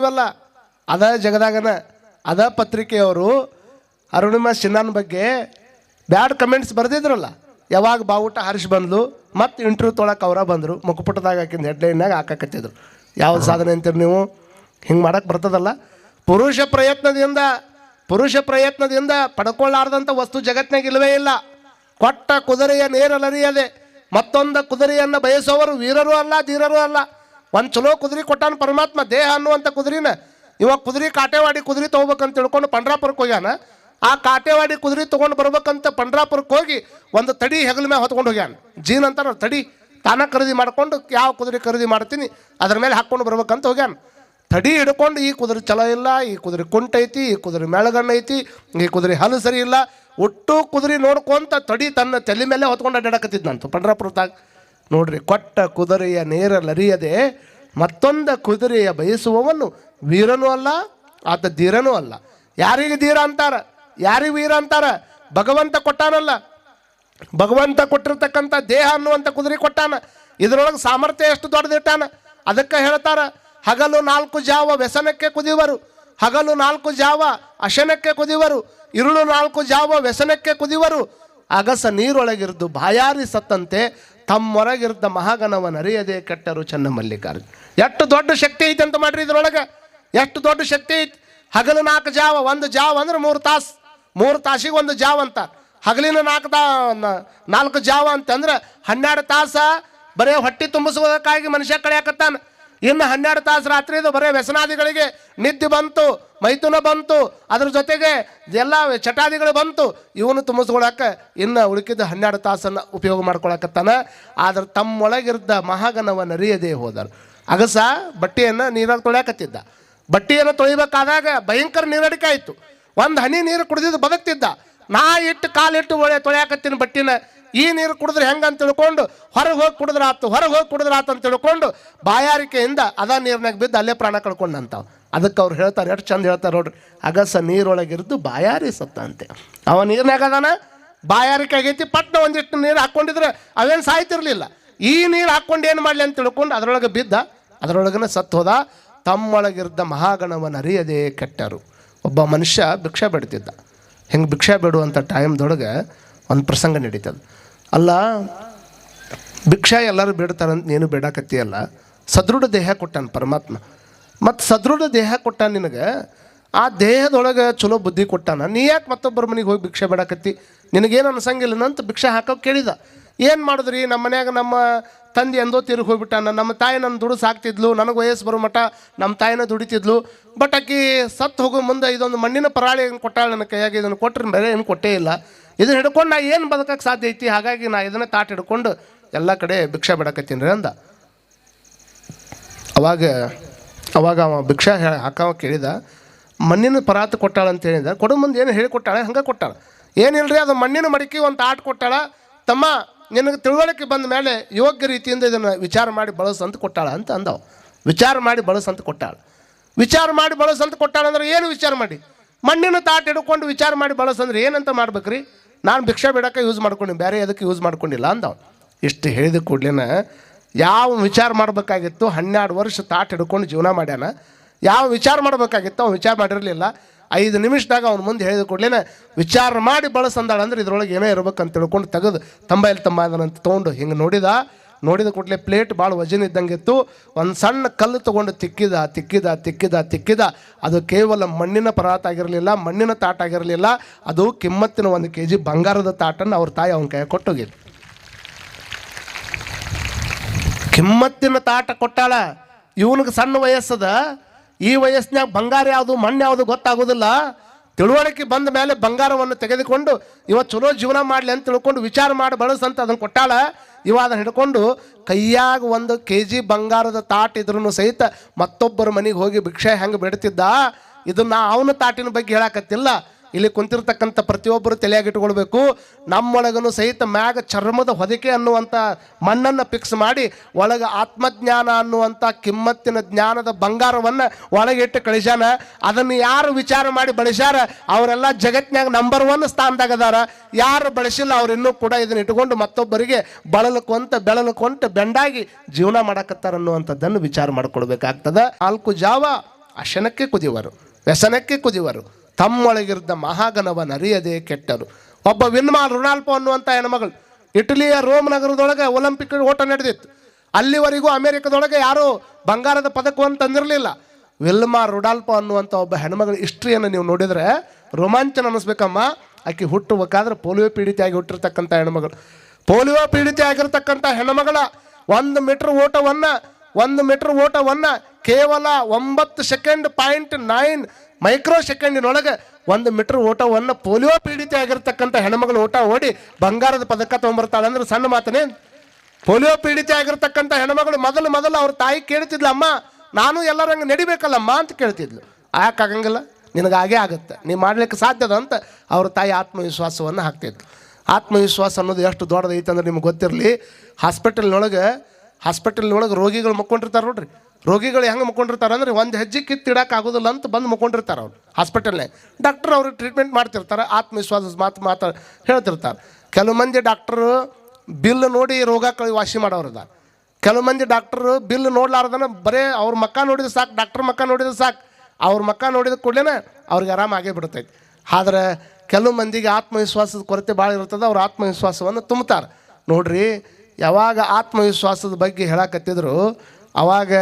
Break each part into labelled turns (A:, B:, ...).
A: ಇವೆಲ್ಲ ಅದ ಜಗದಾಗನ, ಅದ ಪತ್ರಿಕೆಯವರು ಅರುಣಿಮಾ ಸಿನ್ಹಾನ್ ಬಗ್ಗೆ ಬ್ಯಾಡ್ ಕಮೆಂಟ್ಸ್ ಬರೆದಿದ್ರಲ್ಲ. ಯಾವಾಗ ಬಾವುಟ ಹರಿಸ್ ಬಂದ್ಲು, ಮತ್ತು ಇಂಟರ್ವ್ಯೂ ತೊಳಕ್ಕೆ ಅವರ ಬಂದರು. ಮುಖಪುಟದಾಗ ಹಾಕಿಂದ ಹೆಡ್ಲೈನ್ನಾಗ ಹಾಕಕತ್ತಿದ್ರು. ಯಾವ್ದು ಸಾಧನೆ ಅಂತೀರಿ ನೀವು? ಹಿಂಗೆ ಮಾಡಕ್ಕೆ ಬರ್ತದಲ್ಲ. ಪುರುಷ ಪ್ರಯತ್ನದಿಂದ ಪುರುಷ ಪ್ರಯತ್ನದಿಂದ ಪಡ್ಕೊಳ್ಳಾರ್ದಂಥ ವಸ್ತು ಜಗತ್ತಿನಾಗ ಇಲ್ಲವೇ ಇಲ್ಲ. ಕೊಟ್ಟ ಕುದುರೆಯ ನೇರಲರಿಯದೆ ಮತ್ತೊಂದು ಕುದುರೆಯನ್ನು ಬಯಸುವವರು ವೀರರೂ ಅಲ್ಲ, ಧೀರರೂ ಅಲ್ಲ. ಒಂದು ಚಲೋ ಕುದುರೆ ಕೊಟ್ಟಾನ ಪರಮಾತ್ಮ ದೇಹ ಅನ್ನುವಂಥ ಕುದುರಿನ ಇವಾಗ ಕುದುರೆ ಕಾಟೆವಾಡಿ ಕುದುರೆ ತೊಗೋಬೇಕಂತ ತಿಳ್ಕೊಂಡು ಪಂಡ್ರಾಪುರಕ್ಕೆ ಹೋಗ್ಯಾನ. ಆ ಕಾಟೆವಾಡಿ ಕುದುರೆ ತೊಗೊಂಡು ಬರ್ಬೇಕಂತ ಪಂಡ್ರಾಪುರಕ್ಕೆ ಹೋಗಿ ಒಂದು ತಡಿ ಹೆಗಲ ಮೇಲೆ ಹೊತ್ಕೊಂಡು ಹೋಗ್ಯಾನ. ಜೀನ್ ಅಂತಾರ ತಡಿ, ತಾನ ಖರೀದಿ ಮಾಡ್ಕೊಂಡು ಯಾವ ಕುದುರೆ ಖರೀದಿ ಮಾಡ್ತೀನಿ, ಅದ್ರ ಮೇಲೆ ಹಾಕ್ಕೊಂಡು ಬರ್ಬೇಕಂತ ಹೋಗ್ಯಾನ. ತಡಿ ಹಿಡ್ಕೊಂಡು ಈ ಕುದುರೆ ಚಲೋ ಇಲ್ಲ, ಈ ಕುದುರೆ ಕುಂಟೈತಿ ಈ ಕುದುರೆ ಮೆಳಗಣ್ಣ ಐತಿ, ಈ ಕುದುರೆ ಹಲ್ಲು ಸರಿ ಇಲ್ಲ, ಒಟ್ಟು ಕುದುರೆ ನೋಡ್ಕೊಂತ ತಡಿ ತನ್ನ ತಲೆ ಮೇಲೆ ಹೊತ್ಕೊಂಡು ಅಡ್ಡಾಡಕತ್ತಿದ್ನಂತ ಪಂಡ್ರಾಪುರದಾಗ. ನೋಡ್ರಿ, ಕೊಟ್ಟ ಕುದುರೆಯ ನೇರ ಲರಿಯದೆ ಮತ್ತೊಂದ ಕುದುರೆಯ ಬಯಸುವವನು ವೀರನೂ ಅಲ್ಲ, ಆತ ಧೀರನೂ ಅಲ್ಲ. ಯಾರಿಗೆ ಧೀರ ಅಂತಾರ? ಯಾರಿಗೆ ವೀರ ಅಂತಾರ? ಭಗವಂತ ಕೊಟ್ಟಾನಲ್ಲ. ಭಗವಂತ ಕೊಟ್ಟಿರ್ತಕ್ಕಂಥ ದೇಹ ಅನ್ನುವಂಥ ಕುದುರೆ ಕೊಟ್ಟಾನ. ಇದರೊಳಗೆ ಸಾಮರ್ಥ್ಯ ಎಷ್ಟು ದೊಡ್ಡದಿಟ್ಟಾನ? ಅದಕ್ಕೆ ಹೇಳ್ತಾರ, ಹಗಲು ನಾಲ್ಕು ಜಾವ ವ್ಯಸನಕ್ಕೆ ಕುದಿಯುವರು ಹಗಲು ನಾಲ್ಕು ಜಾವ ಅಶನಕ್ಕೆ ಕುದಿಯುವರು ಇರುಳು ನಾಲ್ಕು ಜಾವ ವ್ಯಸನಕ್ಕೆ ಕುದಿಯುವರು ಅಗಸ ನೀರೊಳಗಿರ್ದು ಬಾಯಾರಿ ಸತ್ತಂತೆ ತಮ್ಮೊಳಗಿರ್ದ ಮಹಾಗಣವನ ಅರಿಯದೆ ಕೆಟ್ಟರು ಚೆನ್ನ ಮಲ್ಲಿಕಾರ್ಜುನ. ಎಷ್ಟು ದೊಡ್ಡ ಶಕ್ತಿ ಐತೆ ಅಂತ ಮಾಡ್ರಿ ಇದ್ರೊಳಗೆ. ಎಷ್ಟು ದೊಡ್ಡ ಶಕ್ತಿ ಐತಿ. ಹಗಲು ನಾಲ್ಕು ಜಾವ, ಒಂದು ಜಾವ ಅಂದ್ರೆ ಮೂರು ತಾಸು. ಮೂರು ತಾಸಿಗೆ ಒಂದು ಜಾವ ಅಂತ. ಹಗಲಿನ ನಾಲ್ಕು ತಾ ನಾಲ್ಕು ಜಾವ ಅಂತಂದ್ರೆ ಹನ್ನೆರಡು ತಾಸ ಬರೇ ಹೊಟ್ಟೆ ತುಂಬಿಸುವುದಕ್ಕಾಗಿ ಮನುಷ್ಯ ಕಳೆಯಕತ್ತಾನ. ಇನ್ನು ಹನ್ನೆರಡು ತಾಸು ರಾತ್ರಿದು ಬರೀ ವ್ಯಸನಾದಿಗಳಿಗೆ ನಿದ್ದೆ ಬಂತು, ಮೈಥುನ ಬಂತು, ಅದ್ರ ಜೊತೆಗೆ ಎಲ್ಲ ಚಟಾದಿಗಳು ಬಂತು. ಇವನು ತುಂಬಿಸ್ಕೊಳಕ್ಕೆ ಇನ್ನು ಉಳಿಕಿದ ಹನ್ನೆರಡು ತಾಸನ್ನು ಉಪಯೋಗ ಮಾಡ್ಕೊಳಕತ್ತಾನ. ಆದ್ರೆ ತಮ್ಮೊಳಗಿರ್ದ ಮಹಾಗನವ ನರಿಯದೇ ಹೋದರು ಅಗಸ ಬಟ್ಟೆಯನ್ನು ನೀರಲ್ಲಿ ತೊಳೆಯಕತ್ತಿದ್ದ. ಬಟ್ಟೆಯನ್ನು ತೊಳಿಬೇಕಾದಾಗ ಭಯಂಕರ ನೀರಡಿಕೆ ಆಯಿತು. ಒಂದು ಹನಿ ನೀರು ಕುಡಿದಿದ್ದು ಬದುಕ್ತಿದ್ದ. ನಾ ಇಟ್ಟು ಕಾಲಿಟ್ಟು ಒಳ್ಳೆ ತೊಳೆಯಕತ್ತಿನ ಬಟ್ಟಿನ ಈ ನೀರು ಕುಡಿದ್ರೆ ಹೆಂಗೆ ಅಂತ ತಿಳ್ಕೊಂಡು ಹೊರಗೆ ಹೋಗಿ ಕುಡಿದ್ರೆ ಆತು, ಹೊರಗೆ ಹೋಗಿ ಕುಡಿದ್ರೆ ಆತು ಅಂತ ತಿಳ್ಕೊಂಡು ಬಾಯಾರಿಕೆಯಿಂದ ಅದ ನೀರ್ನಾಗ ಬಿದ್ದು ಅಲ್ಲೇ ಪ್ರಾಣ ಕಳ್ಕೊಂಡಂತಾವ. ಅದಕ್ಕೆ ಅವ್ರು ಹೇಳ್ತಾರೆ, ಎಷ್ಟು ಚಂದ ಹೇಳ್ತಾರೆ ನೋಡ್ರಿ. ಅಗಸ ನೀರೊಳಗಿರ್ದು ಬಾಯಾರಿ ಸತ್ತಂತೆ. ಅವ ನೀರ್ನಾಗ ಅದಾನ, ಬಾಯಾರಿಕೆ ಆಗೈತಿ, ಪಟ್ನ ಒಂದಿಷ್ಟು ನೀರು ಹಾಕ್ಕೊಂಡಿದ್ರೆ ಅವೇನು ಸಾಯ್ತಿರ್ಲಿಲ್ಲ. ಈ ನೀರು ಹಾಕ್ಕೊಂಡು ಏನು ಮಾಡಲಿ ಅಂತ ತಿಳ್ಕೊಂಡು ಅದರೊಳಗೆ ಬಿದ್ದ, ಅದರೊಳಗನ ಸತ್ತು ಹೋದ. ತಮ್ಮೊಳಗಿರ್ದ ಮಹಾಗಣವನ್ನು ಅರಿಯದೇ ಕೆಟ್ಟರು. ಒಬ್ಬ ಮನುಷ್ಯ ಭಿಕ್ಷೆ ಬಿಡ್ತಿದ್ದ. ಹಿಂಗೆ ಭಿಕ್ಷೆ ಬಿಡುವಂಥ ಟೈಮ್ದೊಳಗೆ ಒಂದು ಪ್ರಸಂಗ ನಡೀತದ. ಅಲ್ಲ, ಭಿಕ್ಷೆ ಎಲ್ಲರೂ ಬೇಡ್ತಾರಂತ ನೀನು ಬೇಡಾಕತ್ತೀಯಲ್ಲ, ಸದೃಢ ದೇಹ ಕೊಟ್ಟಾನ ಪರಮಾತ್ಮ. ಮತ್ತು ಸದೃಢ ದೇಹ ಕೊಟ್ಟಾನ ನಿನಗೆ, ಆ ದೇಹದೊಳಗೆ ಚಲೋ ಬುದ್ಧಿ ಕೊಟ್ಟಾನ, ನೀ ಯಾಕೆ ಮತ್ತೊಬ್ಬರ ಮನೆಗೆ ಹೋಗಿ ಭಿಕ್ಷೆ ಬೇಡಾಕತ್ತಿ? ನಿನಗೇನು ಅನ್ಸಂಗಿಲ್ಲ ಅಂತ ಭಿಕ್ಷೆ ಹಾಕೋಕೆ ಕೇಳಿದ. ಏನು ಮಾಡಿದ್ರಿ? ನಮ್ಮ ಮನ್ಯಾಗ ನಮ್ಮ ತಂದೆ ಎಂದೋ ತಿರುಗಿ ಹೋಗ್ಬಿಟ್ಟಾನ, ನಮ್ಮ ತಾಯಿ ನನ್ನ ದುಡು ಸಾಕ್ತಿದ್ಲು, ನನಗೆ ವಯಸ್ಸು ಬರೋ ಮಠ ನಮ್ಮ ತಾಯಿನ ದುಡಿತಿದ್ಲು, ಬಟ್ ಆಕಿ ಸತ್ತು ಹೋಗೋ ಮುಂದೆ ಇದೊಂದು ಮಣ್ಣಿನ ಪರಾಳಿ ಕೊಟ್ಟಾಳ ನನ್ನ ಕೈಯಾಗಿ, ಇದನ್ನು ಕೊಟ್ಟರೆ ಬೇರೆ ಏನು ಕೊಟ್ಟೇ ಇಲ್ಲ. ಇದನ್ನ ಹಿಡ್ಕೊಂಡು ನಾ ಏನು ಬದುಕಕ್ಕೆ ಸಾಧ್ಯ ಐತಿ? ಹಾಗಾಗಿ ನಾ ಇದನ್ನ ತಾಟ್ ಹಿಡ್ಕೊಂಡು ಎಲ್ಲ ಕಡೆ ಭಿಕ್ಷೆ ಬಿಡಕತ್ತೀನಿ ರೀ ಅಂದ. ಅವಾಗ ಅವಾಗ ಅವ ಭಿಕ್ಷಾ ಹೇಳಿ ಹಾಕವ ಕೇಳಿದ, ಮಣ್ಣಿನ ಪರಾತ ಕೊಟ್ಟಾಳ ಅಂತ ಹೇಳಿದ. ಕೊಡು ಮುಂದೆ ಏನು ಹೇಳಿ ಕೊಟ್ಟಾಳೆ? ಹಂಗೆ ಕೊಟ್ಟಾಳ. ಏನಿಲ್ಲರಿ ಅದು ಮಣ್ಣಿನ ಮಡಿಕೆ ಒಂದು ಆಟ ಕೊಟ್ಟಾಳ? ತಮ್ಮ, ನಿನಗೆ ತಿಳುವಳಿಕೆ ಬಂದ ಮೇಲೆ ಯೋಗ್ಯ ರೀತಿಯಿಂದ ಇದನ್ನು ವಿಚಾರ ಮಾಡಿ ಬಳಸಂತ ಕೊಟ್ಟಾಳ ಅಂತ ಅಂದವ. ವಿಚಾರ ಮಾಡಿ ಬಳಸಂತ ಕೊಟ್ಟಾಳ. ವಿಚಾರ ಮಾಡಿ ಬಳಸಂತ ಕೊಟ್ಟಾಳ ಅಂದ್ರೆ ಏನು ವಿಚಾರ ಮಾಡಿ? ಮಣ್ಣಿನ ತಾಟ್ ಹಿಡ್ಕೊಂಡು ವಿಚಾರ ಮಾಡಿ ಬಳಸಂದ್ರೆ ಏನಂತ ಮಾಡ್ಬೇಕ್ರಿ? ನಾನು ಭಿಕ್ಷೆ ಬಿಡೋಕ್ಕೆ ಯೂಸ್ ಮಾಡ್ಕೊಂಡು, ಬೇರೆ ಅದಕ್ಕೆ ಯೂಸ್ ಮಾಡ್ಕೊಂಡಿಲ್ಲ ಅಂದವನು. ಇಷ್ಟು ಹೇಳಿದ ಕೂಡ್ಲೇನ, ಯಾವ ವಿಚಾರ ಮಾಡಬೇಕಾಗಿತ್ತು, ಹನ್ನೆರಡು ವರ್ಷ ತಾಟ್ ಹಿಡ್ಕೊಂಡು ಜೀವನ ಮಾಡ್ಯಾನ. ಯಾವ ವಿಚಾರ ಮಾಡಬೇಕಾಗಿತ್ತು, ಅವ್ನು ವಿಚಾರ ಮಾಡಿರಲಿಲ್ಲ. ಐದು ನಿಮಿಷದಾಗ ಅವ್ನು ಮುಂದೆ ಹೇಳಿದ ಕೂಡಲೇ ವಿಚಾರ ಮಾಡಿ ಬಳಸಂದಾಳ ಅಂದ್ರೆ ಇದ್ರೊಳಗೆ ಏನೋ ಇರ್ಬೇಕಂತ ತಿಳ್ಕೊಂಡು ತೆಗೆದು, ತಂಬೈಲಿ ತಂಬ ಅದನ್ನಂತ ತೊಗೊಂಡು ಹಿಂಗೆ ನೋಡಿದ. ನೋಡಿದ ಕೂಡಲೇ ಪ್ಲೇಟ್ ಭಾಳ ವಜನ್ ಇದ್ದಂಗೆ ಇತ್ತು ಒಂದು ಸಣ್ಣ ಕಲ್ಲು ತೊಗೊಂಡು ತಿಕ್ಕಿದ ತಿಕ್ಕಿದ ತಿಕ್ಕಿದ ತಿಕ್ಕಿದ. ಅದು ಕೇವಲ ಮಣ್ಣಿನ ಪರಾತ ಆಗಿರಲಿಲ್ಲ, ಮಣ್ಣಿನ ತಾಟ ಆಗಿರಲಿಲ್ಲ. ಅದು ಕಿಮ್ಮತ್ತಿನ ಒಂದು ಕೆ ಜಿ ಬಂಗಾರದ ತಾಟನ್ನು ಅವ್ರ ತಾಯಿ ಅವನ ಕೈ ಕೊಟ್ಟೋಗಿದ್ರು ಕಿಮ್ಮತ್ತಿನ ತಾಟ ಕೊಟ್ಟಾಳ. ಇವನಿಗೆ ಸಣ್ಣ ವಯಸ್ಸದ. ಈ ವಯಸ್ಸಿನಾಗ ಬಂಗಾರ ಯಾವುದು, ಮಣ್ಣು ಯಾವುದು ಗೊತ್ತಾಗೋದಿಲ್ಲ. ತಿಳುವಳಿಕೆ ಬಂದ ಮೇಲೆ ಬಂಗಾರವನ್ನು ತೆಗೆದುಕೊಂಡು ಇವತ್ತು ಚಲೋ ಜೀವನ ಮಾಡಲಿ ಅಂತ ತಿಳ್ಕೊಂಡು ವಿಚಾರ ಮಾಡಿ ಬಳಸಂತ ಅದನ್ನು ಕೊಟ್ಟಾಳ. ಇವ ಅದನ್ನು ಹಿಡ್ಕೊಂಡು ಕೈಯಾಗ ಒಂದು ಕೆ ಜಿ ಬಂಗಾರದ ತಾಟ್ ಇದ್ರೂ ಸಹಿತ ಮತ್ತೊಬ್ಬರ ಮನೆಗೆ ಹೋಗಿ ಭಿಕ್ಷೆ ಹೆಂಗೆ ಬಿಡ್ತಿದ್ದ? ಇದನ್ನ ಅವನ ತಾಟಿನ ಬಗ್ಗೆ ಹೇಳಕತ್ತಿಲ್ಲ. ಇಲ್ಲಿ ಕುಂತಿರ್ತಕ್ಕಂಥ ಪ್ರತಿಯೊಬ್ಬರು ತಲೆಯಾಗಿಟ್ಕೊಳ್ಬೇಕು ನಮ್ಮೊಳಗನು ಸಹಿತ ಮ್ಯಾಗ ಚರ್ಮದ ಹೊದಿಕೆ ಅನ್ನುವಂಥ ಮಣ್ಣನ್ನು ಫಿಕ್ಸ್ ಮಾಡಿ, ಒಳಗೆ ಆತ್ಮಜ್ಞಾನ ಅನ್ನುವಂಥ ಕಿಮ್ಮತ್ತಿನ ಜ್ಞಾನದ ಬಂಗಾರವನ್ನು ಒಳಗಿಟ್ಟು ಕಳಿಸ್ಯಾನ. ಅದನ್ನು ಯಾರು ವಿಚಾರ ಮಾಡಿ ಬಳಸ್ಯಾರ? ಅವರೆಲ್ಲ ಜಗತ್ನ್ಯಾಗ ನಂಬರ್ ಒನ್ ಸ್ಥಾನದಾಗ ಅದಾರ. ಯಾರು ಬಳಸಿಲ್ಲ ಅವ್ರು ಇನ್ನೂ ಕೂಡ ಇದನ್ನ ಇಟ್ಕೊಂಡು ಮತ್ತೊಬ್ಬರಿಗೆ ಬಳಲಕೊಂತ ಬೆಳಲಕೊಂತ ಬೆಂಡಾಗಿ ಜೀವನ ಮಾಡಕತ್ತಾರ ಅನ್ನುವಂಥದ್ದನ್ನು ವಿಚಾರ ಮಾಡಿಕೊಳ್ಬೇಕಾಗ್ತದೆ. ನಾಲ್ಕು ಜಾವ ಅಶನಕ್ಕೆ ಕುದಿಯುವರು ವ್ಯಸನಕ್ಕೆ ಕುದಿಯುವರು ತಮ್ಮೊಳಗಿದ್ದ ಮಹಾಗಣವನ ನರಿಯದೇ ಕೆಟ್ಟರು ಒಬ್ಬ ವಿನ್ಮಾಲ್ ರೊನಾಲ್ಪೋ ಅನ್ನುವಂಥ ಹೆಣ್ಮಗಳು ಇಟಲಿಯ ರೋಮ್ ನಗರದೊಳಗೆ ಒಲಿಂಪಿಕ್ ಓಟ ನಡೆದಿತ್ತು. ಅಲ್ಲಿವರೆಗೂ ಅಮೆರಿಕದೊಳಗೆ ಯಾರು ಬಂಗಾರದ ಪದಕವನ್ನು ತಂದಿರಲಿಲ್ಲ ವಿಲ್ಮಾ ರುಡಾಲ್ಪೋ ಅನ್ನುವಂಥ ಒಬ್ಬ ಹೆಣ್ಮಗಳ ಹಿಸ್ಟ್ರಿಯನ್ನು ನೀವು ನೋಡಿದರೆ ರೋಮಾಂಚನ ಅನ್ನಿಸ್ಬೇಕಮ್ಮ. ಆಕೆ ಹುಟ್ಟಬೇಕಾದ್ರೆ ಪೋಲಿಯೋ ಪೀಡಿತೆಯಾಗಿ ಹುಟ್ಟಿರ್ತಕ್ಕಂಥ ಹೆಣ್ಮಗಳು ಪೋಲಿಯೋ ಪೀಡಿತೆ ಆಗಿರ್ತಕ್ಕಂಥ ಹೆಣ್ಮಗಳ ಒಂದು ಮೀಟರ್ ಓಟವನ್ನು, ಒಂದು ಮೀಟರ್ ಓಟವನ್ನು ಕೇವಲ ಒಂಬತ್ತು ಸೆಕೆಂಡ್ ಪಾಯಿಂಟ್ ನೈನ್ ಮೈಕ್ರೋ ಸೆಕೆಂಡಿನೊಳಗೆ ಒಂದು ಮೀಟರ್ ಓಟವನ್ನು ಪೋಲಿಯೋ ಪೀಡಿತ ಆಗಿರ್ತಕ್ಕಂಥ ಹೆಣ್ಮಗಳು ಓಟ ಓಡಿ ಬಂಗಾರದ ಪದಕ ತೊಗೊಂಬರ್ತಾಳೆ ಅಂದ್ರೆ ಸಣ್ಣ ಮಾತನೇ. ಪೋಲಿಯೋ ಪೀಡಿತ ಆಗಿರ್ತಕ್ಕಂಥ ಹೆಣ್ಮಗಳು ಮೊದಲು ಮೊದಲು ಅವ್ರ ತಾಯಿ ಕೇಳ್ತಿದ್ಲು, ಅಮ್ಮ, ನಾನು ಎಲ್ಲರಂಗೆ ನಡಿಬೇಕಲ್ಲಮ್ಮ? ಅಂತ ಕೇಳ್ತಿದ್ಲು. ಆಗಂಗಿಲ್ಲ? ನಿನಗೆ ಹಾಗೆ ಆಗುತ್ತೆ. ನೀವು ಮಾಡ್ಲಿಕ್ಕೆ ಸಾಧ್ಯದ ಅಂತ ಅವ್ರ ತಾಯಿ ಆತ್ಮವಿಶ್ವಾಸವನ್ನು ಹಾಕ್ತಿದ್ಲು. ಆತ್ಮವಿಶ್ವಾಸ ಅನ್ನೋದು ಎಷ್ಟು ದೊಡ್ಡದೈತೆ ಅಂದ್ರೆ ನಿಮ್ಗೆ ಗೊತ್ತಿರಲಿ ಹಾಸ್ಪಿಟಲ್ನೊಳಗೆ ಹಾಸ್ಪಿಟಲ್ನೊಳಗೆ ರೋಗಿಗಳು ಮಕ್ಕೊಂಡಿರ್ತಾರೆ ನೋಡ್ರಿ. ರೋಗಿಗಳು ಹೆಂಗೆ ಮಕ್ಕೊಂಡಿರ್ತಾರೆ ಅಂದ್ರೆ ಒಂದು ಹೆಜ್ಜೆ ಕಿತ್ತಿಡಕ್ಕೆ ಆಗೋದಿಲ್ಲ ಅಂತ ಬಂದು ಮಕ್ಕೊಂಡಿರ್ತಾರೆ ಅವ್ರು ಹಾಸ್ಪಿಟಲ್ನಾಗ ಡಾಕ್ಟರ್ ಅವ್ರಿಗೆ ಟ್ರೀಟ್ಮೆಂಟ್ ಮಾಡ್ತಿರ್ತಾರೆ, ಆತ್ಮವಿಶ್ವಾಸದ ಮಾತು ಮಾತ ಹೇಳ್ತಿರ್ತಾರೆ. ಕೆಲವು ಮಂದಿ ಡಾಕ್ಟ್ರು ಬಿಲ್ ನೋಡಿ ರೋಗ ಕಳಿ ವಾಸಿ ಮಾಡೋರದ ಕೆಲವು ಮಂದಿ ಡಾಕ್ಟ್ರು ಬಿಲ್ ನೋಡ್ಲಾರ್ದನ ಬರೇ ಅವ್ರ ಮಕ್ಕ ನೋಡಿದ್ರೆ ಸಾಕು, ಡಾಕ್ಟ್ರ್ ಮಕ್ಕ ನೋಡಿದ್ರೆ ಸಾಕು. ಅವ್ರ ಮಕ್ಕ ನೋಡಿದ ಕೂಡಲೇ ಅವ್ರಿಗೆ ಆರಾಮಾಗೇ ಬಿಡ್ತೈತಿ. ಆದ್ರೆ ಕೆಲವು ಮಂದಿಗೆ ಆತ್ಮವಿಶ್ವಾಸದ ಕೊರತೆ ಭಾಳ ಇರ್ತದೆ, ಅವ್ರ ಆತ್ಮವಿಶ್ವಾಸವನ್ನು ತುಂಬ್ತಾರೆ. ನೋಡ್ರಿ ಯಾವಾಗ ಆತ್ಮವಿಶ್ವಾಸದ ಬಗ್ಗೆ ಹೇಳಕತ್ತಿದ್ರು, ಅವಾಗ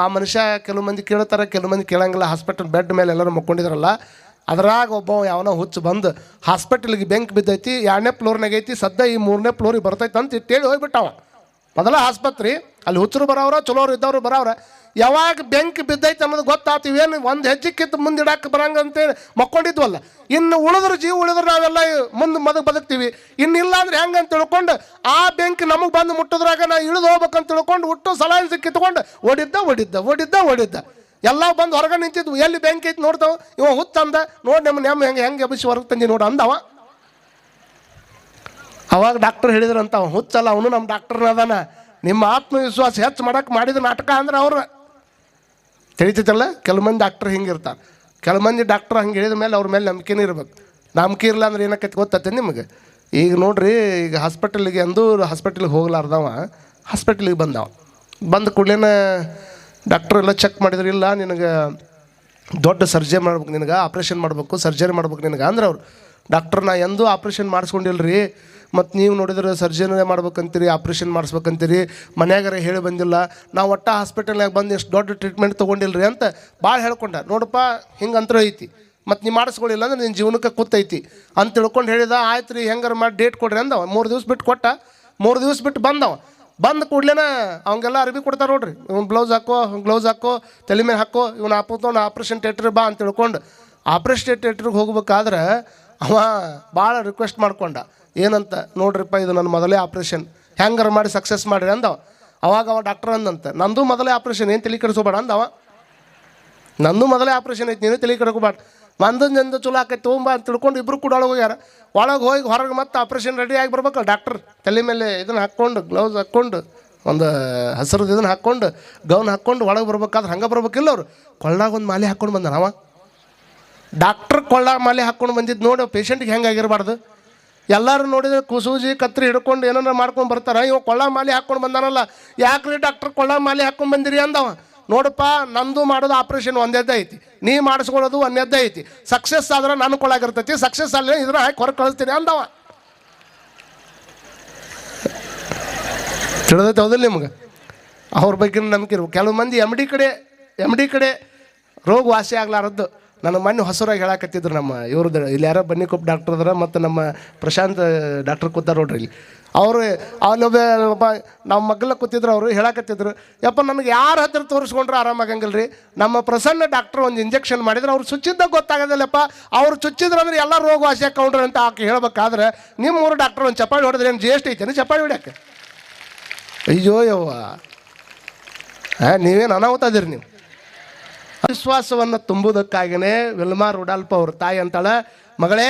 A: ಆ ಮನುಷ್ಯ ಕೆಲವು ಮಂದಿ ಕೇಳ್ತಾರೆ, ಕೆಲವು ಮಂದಿ ಕೇಳಂಗಿಲ್ಲ. ಹಾಸ್ಪಿಟಲ್ ಬೆಡ್ ಮೇಲೆ ಎಲ್ಲರೂ ಮಕ್ಕೊಂಡಿದ್ರಲ್ಲ, ಅದ್ರಾಗ ಒಬ್ಬ ಯಾವನೋ ಹುಚ್ಚು ಬಂದು ಹಾಸ್ಪಿಟಲ್ಗೆ ಬೆಂಕ್ ಬಿದ್ದೈತಿ, ಎರಡನೇ ಫ್ಲೋರ್ನಾಗ ಐತಿ ಸದ್ಯ ಈ ಮೂರನೇ ಫ್ಲೋರಿಗೆ ಬರ್ತೈತೆ ಅಂತ ಇಟ್ಟೇಳಿ ಹೋಗ್ಬಿಟ್ಟವ. ಮೊದಲ ಆಸ್ಪತ್ರೆ, ಅಲ್ಲಿ ಹುಚ್ಚರು ಬರೋರ ಚಲೋರು ಇದ್ದವ್ರು ಬರೋರ ಯಾವಾಗ ಬೆಂಕಿ ಬಿದ್ದೈತೆ ಅನ್ನೋದು ಗೊತ್ತಾತು. ಏನು ಒಂದು ಹೆಜ್ಜೆ ಕಿತ್ತು ಮುಂದೆ ಇಡಕ್ಕೆ ಬರಂಗ ಅಂತೇಳಿ ಮಕ್ಕೊಂಡಿದ್ವಲ್ಲ. ಇನ್ನು ಉಳಿದ್ರೆ ಜೀವ ಉಳಿದ್ರೆ ನಾವೆಲ್ಲ ಮುಂದೆ ಮದಕ್ ಬದುಕ್ತೀವಿ. ಇನ್ನಿಲ್ಲ ಅಂದ್ರೆ ಹೆಂಗೆ ಅಂತ ತಿಳ್ಕೊಂಡು ಆ ಬೆಂಕಿ ನಮಗೆ ಬಂದು ಮುಟ್ಟಿದ್ರಾಗ ನಾ ಇಳಿದು ಹೋಗ್ಬೇಕಂತ ತಿಳ್ಕೊಂಡು ಹುಟ್ಟು ಸಲಾಯಿಸಿ ಕಿತ್ಕೊಂಡು ಓಡಿದ್ದ ಓಡಿದ್ದ ಓಡಿದ್ದ ಓಡಿದ್ದ. ಎಲ್ಲ ಬಂದು ಹೊರಗೆ ನಿಂತಿದ್ವು. ಎಲ್ಲಿ ಬೆಂಕಿ ಐತೆ ನೋಡ್ತಾವ? ಇವ ಹುತ್ತಂದ ನೋಡಿ ನಮ್ಮ ನೆಮ್ಮ ಹೆಂಗೆ ಹೆಂಗೆ ಎಬ್ಬಿಸಿ ಹೊರಗೆ ತಂದಿ ನೋಡು ಅಂದವ ಅವಾಗ ಡಾಕ್ಟರ್ ಹೇಳಿದ್ರಂತ ಅವ ಹುಚ್ಚಲ್ಲ, ಅವನು ನಮ್ಮ ಡಾಕ್ಟರ್ನ ಅದಾನ. ನಿಮ್ಮ ಆತ್ಮವಿಶ್ವಾಸ ಹೆಚ್ಚು ಮಾಡಕ್ಕೆ ಮಾಡಿದ ನಾಟಕ ಅಂದ್ರೆ ಅವ್ರ ತಿಳಿತೈತಲ್ಲ ಕೆಲವು ಮಂದಿ ಡಾಕ್ಟರ್ ಹಿಂಗಿರ್ತಾರೆ ಕೆಲವು ಮಂದಿ ಡಾಕ್ಟರ್ ಹಂಗೆ ಹೇಳಿದ ಮೇಲೆ ಅವ್ರ ಮೇಲೆ ನಂಬಿಕೆನೇ ಇರ್ಬೇಕು. ನಂಬಿಕೆ ಇರಲ್ಲ ಅಂದ್ರೆ ಏನಕ್ಕೈತಿ ಗೊತ್ತೈತೆ ನಿಮಗೆ? ಈಗ ನೋಡ್ರಿ, ಈಗ ಹಾಸ್ಪಿಟಲಿಗೆ ಅಂದು ಹಾಸ್ಪಿಟಲ್ಗೆ ಹೋಗ್ಲಾರ್ದವ ಹಾಸ್ಪಿಟ್ಲಿಗೆ ಬಂದವ. ಬಂದ ಕೂಡಲೇನ ಡಾಕ್ಟರ್ ಎಲ್ಲ ಚೆಕ್ ಮಾಡಿದ್ರೆ, ಇಲ್ಲ ನಿನಗೆ ದೊಡ್ಡ ಸರ್ಜರಿ ಮಾಡ್ಬೇಕು ನಿನಗೆ ಆಪ್ರೇಷನ್ ಮಾಡಬೇಕು ಸರ್ಜರಿ ಮಾಡ್ಬೇಕು ನಿನಗೆ ಅಂದ್ರೆ ಅವ್ರು ಡಾಕ್ಟರ್ ನಾ ಎಂದೂ ಆಪ್ರೇಷನ್ ಮಾಡಿಸ್ಕೊಂಡಿಲ್ರಿ. ಮತ್ತು ನೀವು ನೋಡಿದ್ರೆ ಸರ್ಜನೇ ಮಾಡ್ಬೇಕಂತೀರಿ ಆಪ್ರೇಷನ್ ಮಾಡಿಸ್ಬೇಕಂತೀರಿ, ಮನ್ಯಾಗಾರ ಹೇಳಿ ಬಂದಿಲ್ಲ, ನಾವು ಒಟ್ಟು ಹಾಸ್ಪಿಟಲ್ನಾಗ ಬಂದು ಎಷ್ಟು ದೊಡ್ಡ ಟ್ರೀಟ್ಮೆಂಟ್ ತೊಗೊಂಡಿಲ್ರಿ ಅಂತ ಭಾಳ ಹೇಳ್ಕೊಂಡ, ನೋಡಪ್ಪ ಹಿಂಗೆ ಅಂತರ ಐತಿ ಮತ್ತು ನೀವು ಮಾಡಿಸ್ಕೊಳ್ಳಿಲ್ಲ ಅಂದ್ರೆ ನಿನ್ನ ಜೀವನಕ್ಕೆ ಕೂತೈತಿ ಅಂತ ತಿಳ್ಕೊಂಡು ಹೇಳಿದ ಆಯ್ತು ರೀ ಹೆಂಗಾರ ಮಾಡಿ ಡೇಟ್ ಕೊಡ್ರಿ ಅಂದವ, ಮೂರು ದಿವ್ಸ ಬಿಟ್ಟು ಕೊಟ್ಟ, ಮೂರು ದಿವ್ಸ ಬಿಟ್ಟು ಬಂದವ, ಬಂದ ಕೂಡ್ಲೇನ ಅವಂಗೆಲ್ಲ ಅರ್ಬಿ ಕೊಡ್ತಾರೆ ನೋಡ್ರಿ, ಇವ್ನು ಬ್ಲೌಸ್ ಹಾಕೋ ಗ್ಲೌಸ್ ಹಾಕೋ, ತಲೆ ಮೇಲೆ ಹಾಕೋ, ಇವನು ಆಪತ್ತವನು ಆಪ್ರೇಷನ್ ಥಿಯೇಟ್ರ್ ಬಾ ಅಂತ ತಿಳ್ಕೊಂಡು ಆಪ್ರೇಷನ್ ಥಿಯೇಟ್ರಿಗೆ ಹೋಗ್ಬೇಕಾದ್ರೆ ಅವ ಭಾಳ ರಿಕ್ವೆಸ್ಟ್ ಮಾಡ್ಕೊಂಡ ಏನಂತ, ನೋಡ್ರಿಪ್ಪ, ಇದು ನನ್ನ ಮೊದಲೇ ಆಪ್ರೇಷನ್ ಹ್ಯಾಂಗರ್ ಮಾಡಿ ಸಕ್ಸಸ್ ಮಾಡಿರಿ ಅಂದ ಅವಾಗ ಅವ ಡಾಕ್ಟರ್ ಅಂದಂತೆ. ನಂದು ಮೊದಲೇ ಆಪ್ರೇಷನ್ ಏನು ತಲೆ ಕೆಡಿಸ್ಕೋಬೇಡ ಅಂದವ. ನಂದು ಮೊದಲೇ ಆಪ್ರೇಷನ್ ಐತಿ, ನೀನು ತಲೆ ಕೆಡಕೋಬಾರ್ದು ಮಂದನ್ ಚಲೋ ಆಕೈತಿ, ತೊಗೊಂಬ ಅಂತ ತಿಳ್ಕೊಂಡು ಇಬ್ಬರು ಕೂಡ ಒಳಗೆ ಹೋಗ್ಯಾರ. ಒಳಗೆ ಹೋಗಿ ಹೊರಗೆ ಮತ್ತೆ ಆಪ್ರೇಷನ್ ರೆಡಿ ಆಗಿ ಬರ್ಬೇಕಲ್ಲ ಡಾಕ್ಟರ್ ತಲೆ ಮೇಲೆ ಇದನ್ನು ಹಾಕ್ಕೊಂಡು ಗ್ಲೌಸ್ ಹಾಕ್ಕೊಂಡು, ಒಂದು ಹಸಿರದ್ದು ಇದನ್ನು ಹಾಕ್ಕೊಂಡು ಗೌನ್ ಹಾಕ್ಕೊಂಡು ಒಳಗೆ ಬರ್ಬೇಕಾದ್ರೆ ಹಂಗೆ ಬರ್ಬೇಕಿಲ್ಲ ಅವರು. ಕೊಳ್ಳಾಗ ಒಂದು ಮಾಲೆ ಹಾಕ್ಕೊಂಡು ಬಂದಾನ ಅವ. ಡಾಕ್ಟ್ರ್ ಕೊಳ್ಳಾಗ ಮಾಲೆ ಹಾಕ್ಕೊಂಡು ಬಂದಿದ್ದು ನೋಡಿ ಪೇಷಂಟ್ಗೆ ಹೆಂಗೆ ಆಗಿರಬಾರ್ದು. ಎಲ್ಲರೂ ನೋಡಿದ್ರೆ ಕುಸೂಜಿ, ಕತ್ರಿ ಹಿಡ್ಕೊಂಡು ಏನಾರ ಮಾಡ್ಕೊಂಡು ಬರ್ತಾರೆ. ಇವ ಕೊಳ್ಳ ಮಾಲೆ ಹಾಕ್ಕೊಂಡು ಬಂದಾನಲ್ಲ. ಯಾಕ್ರಿ ಡಾಕ್ಟರ್ ಕೊಳ್ಳ ಮಾಲಿ ಹಾಕ್ಕೊಂಡು ಬಂದಿರಿ ಅಂದವ? ನೋಡಪ್ಪ, ನಂದು ಮಾಡೋದು ಆಪ್ರೇಷನ್ ಒಂದೇದ್ದೇ ಐತಿ. ನೀ ಮಾಡಿಸ್ಕೊಳ್ಳೋದು ಒಂದೇದ್ದೇ ಐತಿ. ಸಕ್ಸಸ್ ಆದ್ರೆ ನಾನು ಕೊಳಾಗಿರ್ತೈತಿ ಸಕ್ಸಸ್ ಆದ್ರೆ ಇದನ್ನ ಹಾಕಿ ಹೊರಗೆ ಕಳಿಸ್ತೀನಿ ಅಂದವ. ತಿಳಿದೈತೆ ಹೌದಿಲ್ಲ ನಿಮ್ಗೆ? ಅವ್ರ ಬಗ್ಗೆ ನಂಬಿಕೆ ಇರ್ಬೇಕು. ಕೆಲವು ಮಂದಿ ಎಂ ಡಿ ಕಡೆ ಎಂ ಡಿ ಕಡೆ ರೋಗ ವಾಸಿ ಆಗ್ಲಾರದ್ದು. ನನ್ನ ಮೊನ್ನೆ ಹೊಸರಾಗಿ ಹೇಳಕತ್ತಿದ್ರು ನಮ್ಮ ಇವ್ರದ್ದು ಇಲ್ಲಿ ಯಾರೋ ಬನ್ನಿಕೊಪ್ಪ ಡಾಕ್ಟರ್ ಅದಾರ ಮತ್ತು ನಮ್ಮ ಪ್ರಶಾಂತ್ ಡಾಕ್ಟರ್ ಕೂತಾರ ನೋಡ್ರಿ ಇಲ್ಲಿ. ಅವರು ಅಲ್ಲೊಬ್ಬ ನಮ್ಮ ಮಗ್ಲ ಕೂತಿದ್ರು, ಅವರು ಹೇಳಕತ್ತಿದ್ರು, ಯಪ್ಪ ನನಗೆ ಯಾರ ಹತ್ರ ತೋರಿಸ್ಕೊಂಡ್ರೆ ಆರಾಮಾಗಂಗಿಲ್ಲ ರೀ ನಮ್ಮ ಪ್ರಸನ್ನ ಡಾಕ್ಟರ್ ಒಂದು ಇಂಜೆಕ್ಷನ್ ಮಾಡಿದ್ರೆ, ಅವ್ರು ಚುಚ್ಚಿದ್ದಾಗ ಗೊತ್ತಾಗೋದಿಲ್ಲಪ್ಪ. ಅವ್ರು ಚುಚ್ಚಿದ್ರು ಅಂದ್ರೆ ಎಲ್ಲ ರೋಗ ವಾಸಿ ಹಾಕೊಂಡ್ರಿ ಅಂತ ಆಕೆ ಹೇಳ್ಬೇಕಾದ್ರೆ ನಿಮ್ಮ ಊರು ಡಾಕ್ಟರ್ ಒಂದು ಚಪಾಳಿ ಹೊಡೆದ್ರೆ ಏನು ಜಿ ಎಸ್ ಟಿ ಐತೇನು ಚಪಾಳಿ ಹೊಡ್ಯಾಕೆ? ಅಯ್ಯೋ ಯವ್ವ. ಹಾಂ ನೀವೇನು ಅನಾಹುತ ಅದೀರಿ ನೀವು? ವಿಶ್ವಾಸವನ್ನು ತುಂಬುವುದಕ್ಕಾಗಿಯೇ ವಿಲ್ಮಾ ರುಡಾಲ್ಪ ಅವ್ರ ತಾಯಿ ಅಂತಾಳೆ, ಮಗಳೇ,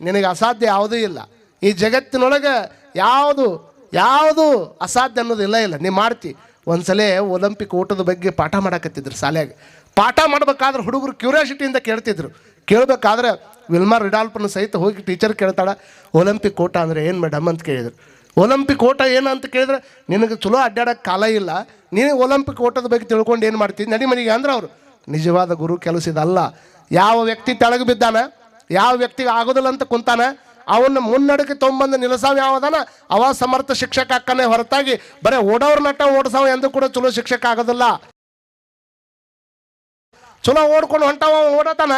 A: ನಿನಗೆ ಅಸಾಧ್ಯ ಯಾವುದೂ ಇಲ್ಲ. ಈ ಜಗತ್ತಿನೊಳಗೆ ಯಾವುದು ಯಾವುದು ಅಸಾಧ್ಯ ಅನ್ನೋದು ಇಲ್ಲ ಇಲ್ಲ. ನೀವು ಮಾಡ್ತಿ. ಒಂದ್ಸಲ ಒಲಿಂಪಿಕ್ ಓಟದ ಬಗ್ಗೆ ಪಾಠ ಮಾಡಕತ್ತಿದ್ರು ಶಾಲೆಯಾಗ. ಪಾಠ ಮಾಡ್ಬೇಕಾದ್ರೆ ಹುಡುಗರು ಕ್ಯೂರಿಯಾಸಿಟಿಯಿಂದ ಕೇಳ್ತಿದ್ರು. ಕೇಳಬೇಕಾದ್ರೆ ವಿಲ್ಮಾ ರಿಡಾಲ್ಪನ ಸಹಿತ ಹೋಗಿ ಟೀಚರ್ ಕೇಳ್ತಾಳೆ, ಒಲಿಂಪಿಕ್ ಓಟ ಅಂದರೆ ಏನು ಮೇಡಮ್ ಅಂತ ಕೇಳಿದ್ರು. ಒಲಿಂಪಿಕ್ ಓಟ ಏನು ಅಂತ ಕೇಳಿದ್ರೆ, ನಿನಗೆ ಚಲೋ ಅಡ್ಡಾಡೋಕ್ಕೆ ಕಾಲ ಇಲ್ಲ. ನೀನು ಒಲಿಂಪಿಕ್ ಓಟದ ಬಗ್ಗೆ ತಿಳ್ಕೊಂಡು ಏನು ಮಾಡ್ತೀನಿ ನಡಿ ಮನೆಗೆ. ಅಂದ್ರೆ ಅವರು. ನಿಜವಾದ ಗುರು ಕೆಲಸ ಇದಲ್ಲ ಯಾವ ವ್ಯಕ್ತಿ ತೆಳಗೆ ಬಿದ್ದಾನ, ಯಾವ ವ್ಯಕ್ತಿಗೆ ಆಗೋದಿಲ್ಲ ಅಂತ ಕುಂತಾನ, ಅವನ್ನ ಮುನ್ನಡಕ್ಕೆ ತೊಗೊಂಬಂದು ನಿಲ್ಲಿಸಾವ ಯಾವದಾನ? ಅವ ಸಮರ್ಥ ಶಿಕ್ಷಕ ಅಕ್ಕನೇ ಹೊರತಾಗಿ ಬರೇ ಓಡೋರ್ ನಟ ಓಡಿಸಾವ ಎಂದು ಕೂಡ ಚಲೋ ಶಿಕ್ಷಕ ಆಗೋದಿಲ್ಲ. ಚಲೋ ಓಡ್ಕೊಂಡು ಹೊಂಟಾವ ಓಡತಾನ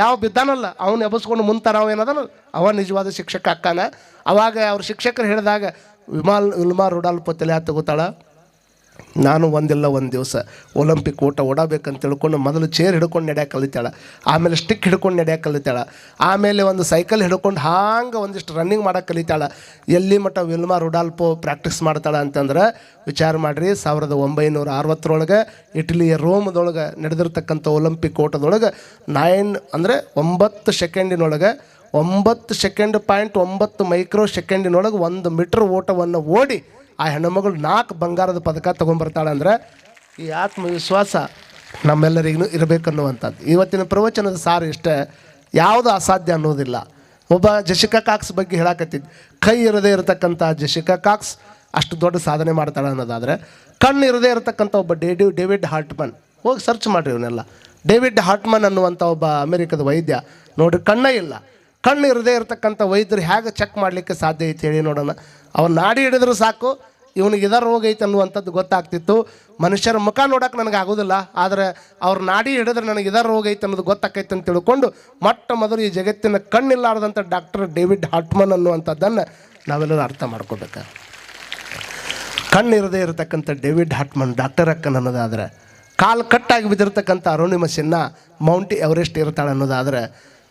A: ಯಾವ ಬಿದ್ದಾನಲ್ಲ, ಅವನು ಎಬ್ಸ್ಕೊಂಡು ಮುಂತಾರ ಅವ ಏನದನ? ಅವ ನಿಜವಾದ ಶಿಕ್ಷಕ ಅಕ್ಕನ. ಅವಾಗ ಅವ್ರ ಶಿಕ್ಷಕರು ಹೇಳಿದಾಗ, ವಿಮಾಲ್ ವಿಲ್ಮಾ ರುಡಾಲ್ ತಲೆ ತಗೋತಾಳ ನಾನು ಒಂದಿಲ್ಲ ಒಂದು ದಿವಸ ಒಲಿಂಪಿಕ್ ಊಟ ಓಡಬೇಕಂತ ತಿಳ್ಕೊಂಡು ಮೊದಲು ಚೇರ್ ಹಿಡ್ಕೊಂಡು ನಡೆಯಕ್ಕೆ ಕಲಿತಾಳೆ. ಆಮೇಲೆ ಸ್ಟಿಕ್ ಹಿಡ್ಕೊಂಡು ನಡೆಯಕ್ಕೆ ಕಲಿತಾಳೆ. ಆಮೇಲೆ ಒಂದು ಸೈಕಲ್ ಹಿಡ್ಕೊಂಡು ಹಾಂಗೆ ಒಂದಿಷ್ಟು ರನ್ನಿಂಗ್ ಮಾಡಕ್ಕೆ ಕಲಿತಾಳೆ. ಎಲ್ಲಿ ಮಟ್ಟ ವಿಲ್ಮಾ ರುಡಾಲ್ಪೋ ಪ್ರಾಕ್ಟೀಸ್ ಮಾಡ್ತಾಳೆ ಅಂತಂದ್ರೆ ವಿಚಾರ ಮಾಡಿರಿ, ಸಾವಿರದ ಒಂಬೈನೂರ ಅರವತ್ತರೊಳಗೆ ಇಟಲಿಯ ರೋಮ್ದೊಳಗೆ ನಡೆದಿರ್ತಕ್ಕಂಥ ಒಲಿಂಪಿಕ್ ಓಟದೊಳಗೆ ನೈನ್ ಅಂದರೆ ಒಂಬತ್ತು ಸೆಕೆಂಡಿನೊಳಗೆ, ಒಂಬತ್ತು ಸೆಕೆಂಡ್ ಪಾಯಿಂಟ್ ಒಂಬತ್ತು ಮೈಕ್ರೋ ಸೆಕೆಂಡಿನೊಳಗೆ ಒಂದು ಮೀಟ್ರ್ ಓಟವನ್ನು ಓಡಿ ಆ ಹೆಣ್ಣುಮಗಳು ನಾಲ್ಕು ಬಂಗಾರದ ಪದಕ ತೊಗೊಂಬರ್ತಾಳೆ ಅಂದ್ರೆ ಈ ಆತ್ಮವಿಶ್ವಾಸ ನಮ್ಮೆಲ್ಲರಿಗೂ ಇರಬೇಕನ್ನುವಂಥದ್ದು. ಇವತ್ತಿನ ಪ್ರವಚನದ ಸಾರು ಇಷ್ಟೇ. ಯಾವುದು ಅಸಾಧ್ಯ ಅನ್ನೋದಿಲ್ಲ. ಒಬ್ಬ ಜಶಿಕಾ ಕಾಕ್ಸ್ ಬಗ್ಗೆ ಹೇಳಾಕತ್ತಿದ್ದು. ಕೈ ಇರದೇ ಇರತಕ್ಕಂಥ ಜಶಿಕಾ ಕಾಕ್ಸ್ ಅಷ್ಟು ದೊಡ್ಡ ಸಾಧನೆ ಮಾಡ್ತಾಳೆ ಅನ್ನೋದಾದರೆ, ಕಣ್ಣು ಇರದೇ ಇರತಕ್ಕಂಥ ಒಬ್ಬ ಡೇಡಿ, ಡೇವಿಡ್ ಹಾರ್ಟ್ಮನ್. ಹೋಗಿ ಸರ್ಚ್ ಮಾಡಿರಿ ಇವನ್ನೆಲ್ಲ. ಡೇವಿಡ್ ಹಾರ್ಟ್ಮನ್ ಅನ್ನುವಂಥ ಒಬ್ಬ ಅಮೆರಿಕದ ವೈದ್ಯ. ನೋಡಿ ಕಣ್ಣೇ ಇಲ್ಲ. ಕಣ್ಣು ಇರದೇ ಇರತಕ್ಕಂಥ ವೈದ್ಯರು ಹೇಗೆ ಚೆಕ್ ಮಾಡಲಿಕ್ಕೆ ಸಾಧ್ಯ ಐತೆ ಹೇಳಿ ನೋಡೋಣ. ಅವನು ನಾಡಿ ಹಿಡಿದ್ರು ಸಾಕು. ಇವನಿಗೆ ಇದರ ರೋಗ ಐತೆ ಅನ್ನುವಂಥದ್ದು ಗೊತ್ತಾಗ್ತಿತ್ತು. ಮನುಷ್ಯರ ಮುಖ ನೋಡೋಕೆ ನನಗೆ ಆಗೋದಿಲ್ಲ ಆದರೆ ಅವ್ರ ನಾಡಿ ಹಿಡಿದ್ರೆ ನನಗೆ ಇದರ ರೋಗ ಐತೆ ಅನ್ನೋದು ಗೊತ್ತಾಕೈತೆ ಅಂತ ತಿಳ್ಕೊಂಡು ಮೊಟ್ಟ ಮೊದಲು ಈ ಜಗತ್ತಿನ ಕಣ್ಣಿಲ್ಲಾರ್ದಂಥ ಡಾಕ್ಟರ್ ಡೇವಿಡ್ ಹಾಟ್ಮನ್ ಅನ್ನುವಂಥದ್ದನ್ನು ನಾವೆಲ್ಲರೂ ಅರ್ಥ ಮಾಡ್ಕೋಬೇಕು ಕಣ್ಣಿರದೇ ಇರತಕ್ಕಂಥ ಡೇವಿಡ್ ಹಾಟ್ಮನ್, ಡಾಕ್ಟರ್ ಅಕ್ಕನ್ ಅನ್ನೋದಾದರೆ, ಕಾಲು ಕಟ್ಟಾಗಿ ಬಿದ್ದಿರತಕ್ಕಂಥ ಅರುಣಿಮ ಸಿನ್ನ ಮೌಂಟಿ ಎವರೆಸ್ಟ್ ಇರ್ತಾಳೆ ಅನ್ನೋದಾದ್ರೆ,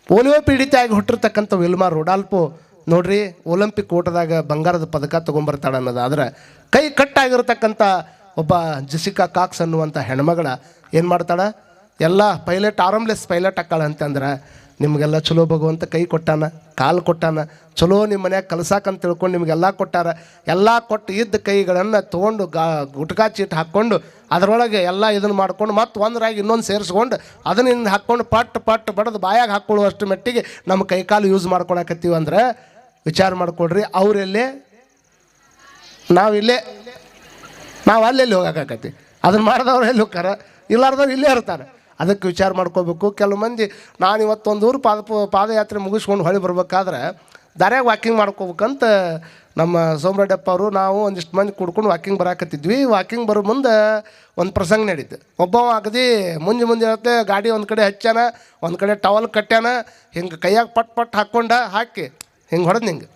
A: ಪೋಲಿಯೋ ಪೀಡಿತೆಯಾಗಿ ಹುಟ್ಟಿರ್ತಕ್ಕಂಥ ವಿಲ್ಮಾ ರೋಡಾಲ್ಪೋ ನೋಡ್ರಿ, ಒಲಿಂಪಿಕ್ ಓಟದಾಗ ಬಂಗಾರದ ಪದಕ ತೊಗೊಂಬರ್ತಾಳೆ ಅನ್ನೋದಾದ್ರೆ ಕೈ ಕಟ್ಟಾಗಿರ್ತಕ್ಕಂಥ ಒಬ್ಬ ಜಸಿಕಾ ಕಾಕ್ಸ್ ಅನ್ನುವಂಥ ಹೆಣ್ಮಗಳ ಏನು ಮಾಡ್ತಾಳೆ? ಎಲ್ಲ ಪೈಲಟ್, ಆರಾಮ್ಲೆಸ್ ಪೈಲಟ್ ಹಾಕಾಳ ಅಂತಂದ್ರೆ, ನಿಮಗೆಲ್ಲ ಚಲೋ ಭಗವಂತ ಕೈ ಕೊಟ್ಟಾನ, ಕಾಲು ಕೊಟ್ಟಾನ. ಚಲೋ ನಿಮ್ಮ ಮನ್ಯಾಗ ಕಲ್ಸಾಕಂತ ತಿಳ್ಕೊಂಡು ನಿಮಗೆಲ್ಲ ಕೊಟ್ಟಾರ. ಎಲ್ಲ ಕೊಟ್ಟು ಇದ್ದ ಕೈಗಳನ್ನು ತೊಗೊಂಡು ಗಾ, ಗುಟ್ಕಾ ಚೀಟ್ ಹಾಕ್ಕೊಂಡು ಅದರೊಳಗೆ ಎಲ್ಲ ಇದನ್ನು ಮಾಡ್ಕೊಂಡು ಮತ್ತೆ ಒಂದರಾಗಿ ಇನ್ನೊಂದು ಸೇರಿಸ್ಕೊಂಡು ಅದನ್ನ ಹಾಕ್ಕೊಂಡು ಪಟ್ ಪಟ್ ಬಡದು ಬಾಯಾಗ ಹಾಕ್ಕೊಳ್ಳುವಷ್ಟು ಮಟ್ಟಿಗೆ ನಮ್ಮ ಕೈ ಕಾಲು ಯೂಸ್ ಮಾಡ್ಕೊಳಕತ್ತೀವಿ ಅಂದ್ರೆ ವಿಚಾರ ಮಾಡಿಕೊಡ್ರಿ ಅವರೆಲ್ಲೇ, ನಾವಿಲ್ಲೇ, ನಾವು ಅಲ್ಲೆಲ್ಲಿ ಹೋಗಕತ್ತಿ ಅದನ್ನು ಮಾಡಿದವ್ರು ಎಲ್ಲಿ ಹೋಗ್ತಾರ? ಇಲ್ಲಾರ್ದವ್ರು ಇಲ್ಲೇ ಇರ್ತಾರೆ. ಅದಕ್ಕೆ ವಿಚಾರ ಮಾಡ್ಕೋಬೇಕು. ಕೆಲವು ಮಂದಿ ನಾನು ಇವತ್ತೊಂದು ಊರು ಪಾದ, ಪಾದಯಾತ್ರೆ ಮುಗಿಸ್ಕೊಂಡು ಹೊಳಿ ಬರ್ಬೇಕಾದ್ರೆ, ದಾರ್ಯಾಗ ವಾಕಿಂಗ್ ಮಾಡ್ಕೋಬೇಕಂತ ನಮ್ಮ ಸೋಮರೆಡ್ಡಪ್ಪ ಅವರು, ನಾವು ಒಂದಿಷ್ಟು ಮಂದಿ ಕುಡ್ಕೊಂಡು ವಾಕಿಂಗ್ ಬರಾಕತ್ತಿದ್ವಿ. ವಾಕಿಂಗ್ ಬರೋ ಮುಂದೆ ಒಂದು ಪ್ರಸಂಗ ನಡೀತು. ಒಬ್ಬವ ಆಗದಿ, ಮುಂಜೆ ಮುಂಜೆ ಇರುತ್ತೆ ಗಾಡಿ ಒಂದು ಕಡೆ ಹಚ್ಚಾನ, ಒಂದು ಕಡೆ ಟವಲ್ ಕಟ್ಟ್ಯಾನ ಹಿಂಗೆ ಕೈಯಾಗ ಪಟ್ ಪಟ್ ಹಾಕ್ಕೊಂಡ ಹಾಕಿ ಹಿಂಗೆ ಹೊಡೆದು ನಿಂಗೆ?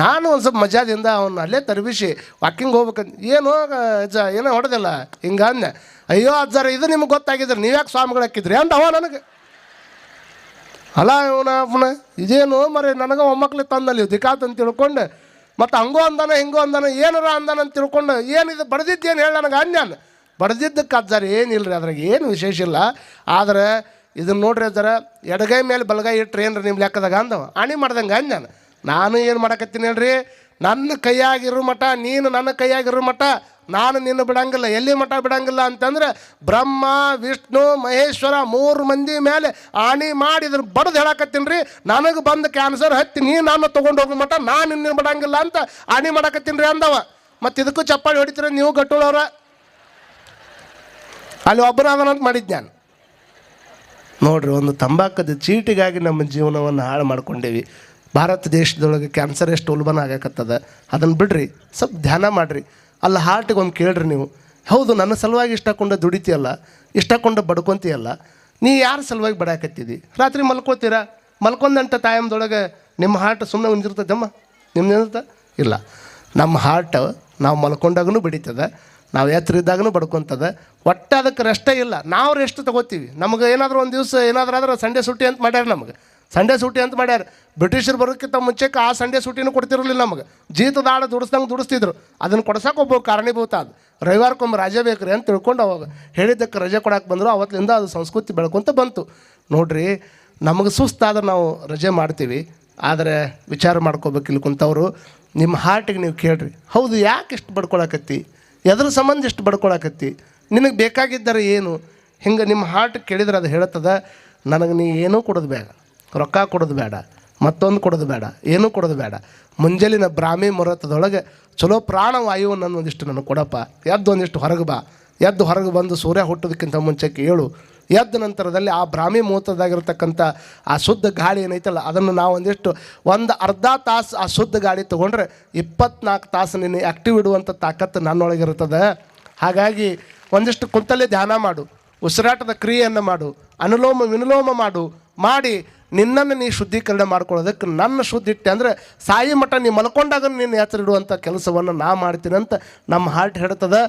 A: ನಾನು ಒಂದು ಸ್ವಲ್ಪ ಮಜಾದಿಂದ ಅವನು ಅಲ್ಲೇ ತರಬಿಸಿ ವಾಕಿಂಗ್ ಹೋಗ್ಬೇಕಂತ ಏನು ಅಜ್ಜ ಏನೋ ಹೊಡೆದಿಲ್ಲ? ಹಿಂಗೆ ಅಂದೆ ಅಯ್ಯೋ ಅಜ್ಜಾರ, ಇದು ನಿಮ್ಗೆ ಗೊತ್ತಾಗಿದ್ರೆ ನೀವ್ಯಾಕೆ ಸ್ವಾಮಿಗಳು ಹಾಕಿದ್ರಿ ಅಂದ ಅವ ನನಗೆ. ಅಲ್ಲ ಇವನ ಅವನ ಇದೇನು ಮರೆ, ನನಗೆ ಒಮ್ಮಕ್ಳು ತಂದಲ್ಲಿ ದಿಕಾತ್ ಅಂತ ತಿಳ್ಕೊಂಡು, ಮತ್ತು ಹಂಗೋ ಅಂದಾನ, ಹಿಂಗೋ ಅಂದಾನ, ಏನಾರ ಅಂದಾನ ಅಂತ ತಿಳ್ಕೊಂಡು ಏನಿದು ಬಡ್ದಿದ್ದೇನು ಹೇಳಿ ನನಗೆ ಅನ್ಯಾನ ಬಡ್ದಿದ್ದಕ್ಕೆ ಅಜ್ಜಾರ ಏನಿಲ್ಲ ರೀ ಅದ್ರಾಗ ಏನು ವಿಶೇಷ ಇಲ್ಲ. ಆದರೆ ಇದನ್ನ ನೋಡ್ರಿ ಜರ, ಎಡಗೈ ಮೇಲೆ ಬಲಗೈ ಇಟ್ರೆ ಏನ್ರಿ ನಿಮ್ಮ ಲೆಕ್ಕದಾಗ ಅಂದವ. ಆಣಿ ಮಾಡ್ದಂಗೆ ಅನ್ಯಾನ ನಾನು. ಏನು ಮಾಡಕತ್ತೀನಿ ಹೇಳ್ರಿ? ನನ್ನ ಕೈಯಾಗಿರೋ ಮಠ, ನೀನು ನನ್ನ ಕೈಯಾಗಿರೋ ಮಠ, ನಾನು ನಿನ್ನ ಬಿಡಂಗಿಲ್ಲ. ಎಲ್ಲಿ ಮಠ ಬಿಡಂಗಿಲ್ಲ ಅಂತಂದ್ರೆ, ಬ್ರಹ್ಮ, ವಿಷ್ಣು, ಮಹೇಶ್ವರ ಮೂರು ಮಂದಿ ಮೇಲೆ ಆಣಿ ಮಾಡಿ ಇದ್ರ ಬಡ್ದು ಹೇಳಕತ್ತೀನಿ ರೀ ನನಗೆ ಬಂದ ಕ್ಯಾನ್ಸರ್ ಹತ್ತಿ, ನೀ ನಾನು ತೊಗೊಂಡು ಹೋಗೋ ಮಠ, ನಾನು ನಿನ್ನ ಬಿಡಂಗಿಲ್ಲ ಅಂತ ಆಣಿ ಮಾಡಕತ್ತೀನಿ ರೀ ಅಂದವ. ಮತ್ತು ಇದಕ್ಕೂ ಚಪ್ಪಾಳಿ ಹೊಡಿತೀರ ನೀವು ಗಟ್ಟುಳವ್ರ? ಅಲ್ಲಿ ಒಬ್ಬರು ಅದನ್ನಂತ ನಾನು. ನೋಡ್ರಿ, ಒಂದು ತಂಬಾಕದ ಚೀಟಿಗಾಗಿ ನಮ್ಮ ಜೀವನವನ್ನು ಹಾಳು ಮಾಡ್ಕೊಂಡೇವಿ. ಭಾರತ ದೇಶದೊಳಗೆ ಕ್ಯಾನ್ಸರ್ ಎಷ್ಟು ಉಲ್ಬಣ ಆಗಕತ್ತದ? ಅದನ್ನು ಬಿಡ್ರಿ, ಸ್ವಲ್ಪ ಧ್ಯಾನ ಮಾಡಿರಿ. ಅಲ್ಲ ಹಾರ್ಟಿಗೆ ಒಂದು ಕೇಳ್ರಿ ನೀವು. ಹೌದು, ನನ್ನ ಸಲುವಾಗಿ ಇಷ್ಟಕೊಂಡು ದುಡಿತೀಯಲ್ಲ, ಇಷ್ಟಕೊಂಡು ಬಡ್ಕೊಂತೀಯಲ್ಲ, ನೀ ಯಾರ ಸಲುವಾಗಿ ಬಡಾಕತ್ತಿದ್ದಿ ರಾತ್ರಿ ಮಲ್ಕೋತೀರಾ? ಮಲ್ಕೊಂಡಂಥ ಟೈಮ್ದೊಳಗೆ ನಿಮ್ಮ ಹಾರ್ಟ್ ಸುಮ್ಮನೆ ಉಂಜಿರ್ತದಮ್ಮ? ನಿಮ್ಮ ನಿಂದಿರ್ತ ಇಲ್ಲ. ನಮ್ಮ ಹಾರ್ಟ್ ನಾವು ಮಲ್ಕೊಂಡಾಗೂ ಬಡಿತದ. ನಾವು ಎತ್ತರ ಇದ್ದಾಗನು ಬಡ್ಕೊತದ. ಒಟ್ಟು ಅದಕ್ಕೆ ರೆಸ್ಟೇ ಇಲ್ಲ. ನಾವು ರೆಸ್ಟ್ ತಗೋತೀವಿ. ನಮಗೆ ಏನಾದರೂ ಒಂದು ದಿವಸ ಏನಾದ್ರೂ ಆದ್ರೆ ಸಂಡೇ ಸೂಟಿ ಅಂತ ಮಾಡ್ಯಾರ ನಮಗೆ. ಸಂಡೇ ಸೂಟಿ ಅಂತ ಮಾಡ್ಯಾರ. ಬ್ರಿಟಿಷರು ಬರೋಕ್ಕಿಂತ ಮುಂಚೆಕ್ಕೆ ಆ ಸಂಡೇ ಸೂಟಿನೂ ಕೊಡ್ತಿರಲಿಲ್ಲ ನಮಗೆ. ಜೀತದ ಆಡ ದುಡಿಸ್ದಂಗೆ ದುಡಿಸ್ತಿದ್ರು. ಅದನ್ನು ಕೊಡ್ಸಕ್ಕೆ ಒಬ್ಬ ಕಾರಣೀಭೂತ ಅದು ರವಿವಾರಕ್ಕೊಮ್ಮೆ ರಜೆ ಬೇಕು ರೀ ಅಂತ ತಿಳ್ಕೊಂಡು ಅವಾಗ ಹೇಳಿದ್ದಕ್ಕೆ ರಜೆ ಕೊಡಕ್ಕೆ ಬಂದರು. ಅವತ್ತಿಂದ ಅದು ಸಂಸ್ಕೃತಿ ಬೆಳ್ಕೊಂತ ಬಂತು. ನೋಡ್ರಿ, ನಮಗೆ ಸುಸ್ತಾದ್ರೆ ನಾವು ರಜೆ ಮಾಡ್ತೀವಿ. ಆದರೆ ವಿಚಾರ ಮಾಡ್ಕೋಬೇಕು ಇಲ್ಲಿ ಕುಂತವರು. ನಿಮ್ಮ ಹಾರ್ಟಿಗೆ ನೀವು ಕೇಳ್ರಿ. ಹೌದು, ಯಾಕೆ ಇಷ್ಟು ಬಡ್ಕೊಳಕತ್ತಿ? ಎದ್ರ ಸಂಬಂಧ ಇಷ್ಟು ಬಡ್ಕೊಳಕತ್ತಿ? ನಿನಗೆ ಬೇಕಾಗಿದ್ದರೆ ಏನು? ಹಿಂಗೆ ನಿಮ್ಮ ಹಾರ್ಟ್ ಕೇಳಿದ್ರೆ ಅದು ಹೇಳ್ತದ, ನನಗೆ ನೀ ಏನೂ ಕೊಡೋದು ಬೇಡ, ರೊಕ್ಕ ಕೊಡೋದು ಬೇಡ, ಮತ್ತೊಂದು ಕೊಡೋದು ಬೇಡ, ಏನೂ ಕೊಡೋದು ಬೇಡ. ಮುಂಜಾಲಿನ ಬ್ರಾಹ್ಮಿ ಮುಹೂರ್ತದೊಳಗೆ ಚಲೋ ಪ್ರಾಣವಾಯು ಒಂದಿಷ್ಟು ನನಗೆ ಕೊಡಪ್ಪ. ಎದ್ದು ಒಂದಿಷ್ಟು ಹೊರಗೆ ಬಾ, ಎದ್ದು ಹೊರಗೆ ಬಂದು ಸೂರ್ಯ ಹುಟ್ಟೋದಕ್ಕಿಂತ ಮುಂಚೆ ಏಳು ಎದ್ದ ನಂತರದಲ್ಲಿ ಆ ಬ್ರಾಹ್ಮಿ ಮುಹೂರ್ತದಾಗಿರ್ತಕ್ಕಂಥ ಆ ಶುದ್ಧ ಗಾಳಿ ಏನೈತಲ್ಲ, ಅದನ್ನು ನಾವು ಒಂದಿಷ್ಟು ಒಂದು ಅರ್ಧ ತಾಸು ಆ ಶುದ್ಧ ಗಾಳಿ ತೊಗೊಂಡ್ರೆ ಇಪ್ಪತ್ನಾಲ್ಕು ತಾಸು ನಿನ್ನ ಆ್ಯಕ್ಟಿವ್ ಇಡುವಂಥ ತಾಕತ್ತು ನನ್ನೊಳಗಿರ್ತದೆ ಹಾಗಾಗಿ ಒಂದಿಷ್ಟು ಕುಂತಲ್ಲೇ ಧ್ಯಾನ ಮಾಡು, ಉಸಿರಾಟದ ಕ್ರಿಯೆಯನ್ನು ಮಾಡು, ಅನುಲೋಮ ವಿನುಲೋಮ ಮಾಡು, ಮಾಡಿ ನಿನ್ನನ್ನು ನೀ ಶುದ್ಧೀಕರಣ ಮಾಡ್ಕೊಳ್ಳೋದಕ್ಕೆ ನನ್ನ ಶುದ್ಧಿಟ್ಟೆ ಅಂದರೆ ಸಾಯಿ ಮಠ ನೀ ಮಲ್ಕೊಂಡಾಗ ನಿನ್ನ ಹೆಸರಿಡುವಂಥ ಕೆಲಸವನ್ನು ನಾ ಮಾಡ್ತೀನಿ ಅಂತ ನಮ್ಮ ಹಾರ್ಟ್ ಹೇಳ್ತದೆ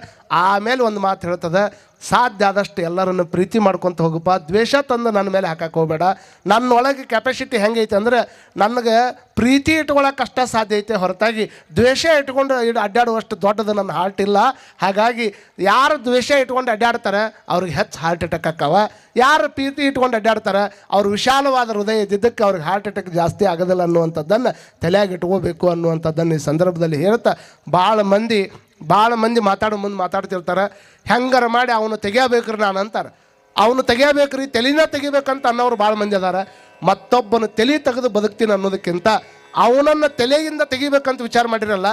A: ಆಮೇಲೆ ಒಂದು ಮಾತು ಹೇಳ್ತದೆ ಸಾಧ್ಯ ಆದಷ್ಟು ಎಲ್ಲರನ್ನು ಪ್ರೀತಿ ಮಾಡ್ಕೊತ ಹೋಗಪ್ಪ. ದ್ವೇಷ ತಂದು ನನ್ನ ಮೇಲೆ ಹಾಕಕ್ಕೆ ಹೋಗಬೇಡ. ನನ್ನೊಳಗೆ ಕೆಪಾಸಿಟಿ ಹೆಂಗೈತೆ ಅಂದರೆ ನನಗೆ ಪ್ರೀತಿ ಇಟ್ಕೊಳ್ಳೋಕೆ ಕಷ್ಟ ಸಾಧ್ಯ ಐತೆ ಹೊರತಾಗಿ ದ್ವೇಷ ಇಟ್ಕೊಂಡು ಇಡ್ ಅಡ್ಡಾಡುವಷ್ಟು ದೊಡ್ಡದು ನನ್ನ ಹಾರ್ಟ್ ಇಲ್ಲ. ಹಾಗಾಗಿ ಯಾರು ದ್ವೇಷ ಇಟ್ಕೊಂಡು ಅಡ್ಡಾಡ್ತಾರೆ ಅವ್ರಿಗೆ ಹೆಚ್ಚು ಹಾರ್ಟ್ ಅಟ್ಯಾಕ್ ಆಕ್ಕವ ಯಾರು ಪ್ರೀತಿ ಇಟ್ಕೊಂಡು ಅಡ್ಡಾಡ್ತಾರೆ ಅವ್ರು ವಿಶಾಲವಾದ ಹೃದಯ ಇದ್ದಿದ್ದಕ್ಕೆ ಅವ್ರಿಗೆ ಹಾರ್ಟ್ ಅಟ್ಯಾಕ್ ಜಾಸ್ತಿ ಆಗೋದಿಲ್ಲ ಅನ್ನುವಂಥದ್ದನ್ನು ತಲೆಯಾಗಿ ಇಟ್ಕೋಬೇಕು ಅನ್ನುವಂಥದ್ದನ್ನು ಈ ಸಂದರ್ಭದಲ್ಲಿ ಹೇಳ್ತಾ ಭಾಳ ಮಂದಿ ಭಾಳ ಮಂದಿ ಮಾತಾಡೋ ಮುಂದೆ ಮಾತಾಡ್ತಿರ್ತಾರೆ. ಹೆಂಗಾರ ಮಾಡಿ ಅವನು ತೆಗಿಯಬೇಕ್ರಿ ನಾನು ಅಂತಾರೆ. ಅವನು ತೆಗಿಯಬೇಕ್ರಿ, ತಲೆನ ತೆಗಿಬೇಕಂತ ಅನ್ನೋರು ಭಾಳ ಮಂದಿ ಅದಾರ. ಮತ್ತೊಬ್ಬನ ತಲೆ ತೆಗೆದು ಬದುಕ್ತೀನಿ ಅನ್ನೋದಕ್ಕಿಂತ ಅವನನ್ನು ತಲೆಯಿಂದ ತೆಗಿಬೇಕಂತ ವಿಚಾರ ಮಾಡಿರಲ್ಲ,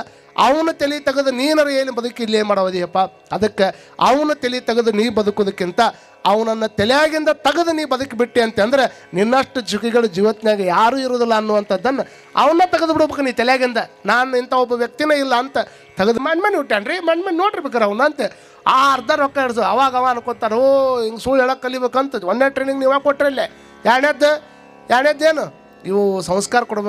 A: ಅವನ ತಲೆ ತೆಗೆದು ನೀನರು ಏನು ಬದುಕಿ ಇಲ್ಲೇ ಮಾಡೋದಿಯಪ್ಪ ಅದಕ್ಕೆ ಅವನ ತಲೆ ತೆಗೆದು ನೀ ಬದುಕೋದಕ್ಕಿಂತ ಅವನನ್ನು ತಲೆಯಾಗಿಂದ ತೆಗೆದು ನೀ ಬದುಕಿ ಬಿಟ್ಟಿ ಅಂತಂದ್ರೆ ನಿನ್ನಷ್ಟು ಜುಗಿಗಳು ಜೀವತ್ನಾಗ ಯಾರೂ ಇರೋದಿಲ್ಲ ಅನ್ನುವಂಥದ್ದನ್ನು ಅವನ್ನ ತೆಗೆದು ಬಿಡ್ಬೇಕು ನೀ ತಲೆಯಾಗಿಂದ. ನಾನು ಇಂಥ ಒಬ್ಬ ವ್ಯಕ್ತಿನೇ ಇಲ್ಲ ಅಂತ ತೆಗೆದು ಮಣ್ಣು ಮಣ್ಣು ಹುಟ್ಟಾನ್ರಿ ಮಣ್ಣು ಮಣ್ಣು ನೋಡ್ರಿ ಅಂತ. ಆ ಅರ್ಧ ರೊಕ್ಕ ಇಡ್ಸು ಅವಾಗ ಅವ ಅನ್ಕೋತಾರೆ ಓ, ಹಿಂಗೆ ಸುಳ್ಳು ಹೇಳಕ್ಕೆ ಕಲಿಬೇಕಂತ. ಒಂದನೇ ಟ್ರೈನಿಂಗ್ ನೀವೇ ಕೊಟ್ರಲ್ಲೇ. ಎರಡನೇದ್ದು, ಎರಡನೇದ್ದೇನು? ಇವು ಸಂಸ್ಕಾರ ಕೊಡ್ಬೇಕು.